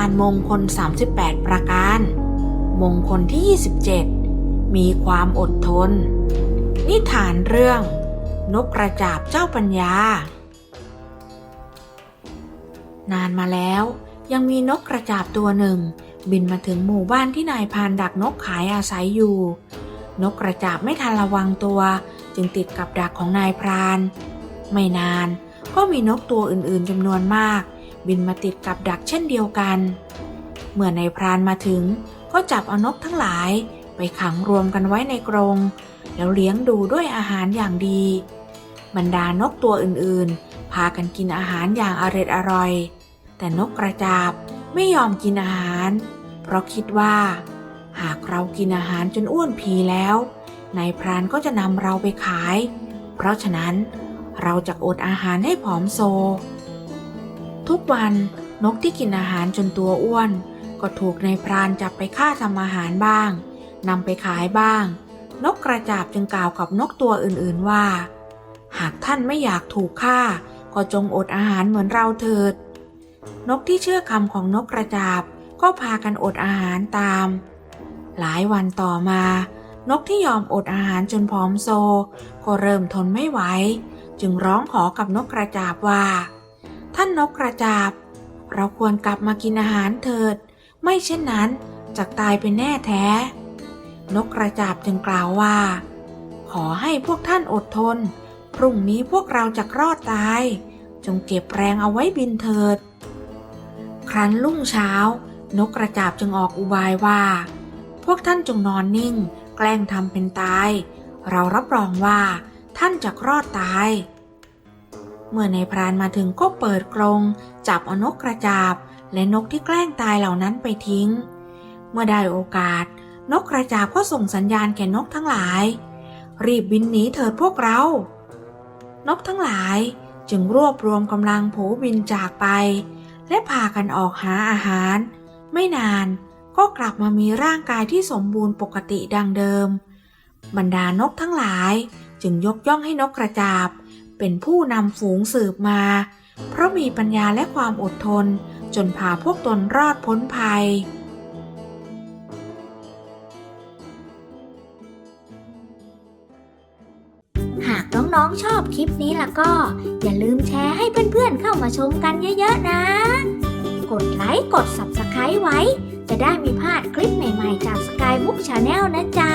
านมงคล 38 ประการ มงคลที่ 27 มีความอดทน นิทานเรื่อง นกกระจาบเจ้าปัญญา นานมาแล้วยังมีนกกระจาบตัวหนึ่ง บินมาถึงหมู่บ้านที่นายพานดักนกขายอาศัยอยู่ นกกระจาบไม่ทันระวังตัว จึงติดกับดักของนายพราน ไม่นานก็มีนกตัวอื่นๆจำนวนมาก บินมาติดกับดักเช่นเดียวกัน เมื่อนายพรานมาถึงก็จับเอานกทั้งหลายไปขังรวมกันไว้ในกรง แล้วเลี้ยงดูด้วยอาหารอย่างดี บรรดานกตัวอื่นๆ พากันกินอาหารอย่างอร็ดอร่อย แต่นกกระจาบไม่ยอมกินอาหาร เพราะคิดว่า หากเรากินอาหารจนอ้วนพีแล้วนายพรานก็จะนำเราไปขาย เพราะฉะนั้นเราจะอดอาหารให้ผอมโซ ทุกวันนกที่กินอาหารจนตัวอ้วน ก็ถูกนายพรานจับไปฆ่าทำอาหารบ้างนำไปขายบ้าง นกกระจาบจึงกล่าวกับนกตัวอื่นๆว่า หากท่านไม่อยากถูกฆ่า ก็จงอดอาหารเหมือนเราเถิด นกที่เชื่อคำของนกกระจาบก็พากันอดอาหารตาม หลายวันต่อมา นกที่ยอมอดอาหารจนผอมโซ ก็เริ่มทนไม่ไหว จึงร้องขอกับนกกระจาบว่า ท่านนกกระจาบ เราควรกลับมากินอาหารเถิด ไม่เช่นนั้นจะตายเป็นแน่แท้ นกกระจาบจึงกล่าวว่า ขอให้พวกท่านอดทน พรุ่งนี้พวกเราจะรอดตาย จงเก็บแรงเอาไว้บินเถิด ครั้นรุ่งเช้า นกกระจาบจึงออกอุบายว่า พวกท่านจงนอนนิ่ง แกล้งทำเป็นตาย เรารับรองว่าท่านจะรอดตาย เมื่อในพรานมาถึงก็เปิดกรงจับเอานกกระจาบ และนกที่แกล้งตายเหล่านั้นไปทิ้ง เมื่อได้โอกาส นกกระจาบก็ส่งสัญญาณแก่นกทั้งหลาย รีบบินหนีเถิดพวกเรา นกทั้งหลายจึงรวบรวมกำลังผูบินจากไป และพากันออกหาอาหาร ไม่นานก็กลับมามีร่างกายที่สมบูรณ์ปกติดังเดิม บรรดานกทั้งหลายจึงยกย่องให้นกกระจาบ เป็นผู้นำฝูงสืบมา เพราะมีปัญญาและความอดทน จนพาพวกตนรอดพ้นภัย หากน้องๆชอบคลิปนี้แล้วก็ อย่าลืมแชร์ให้เพื่อนๆเข้ามาชมกันเยอะๆนะ กดไลค์กด Subscribe ไว้ จะได้ไม่พลาดคลิปใหม่ๆจาก Skybook Channel นะจ๊ะ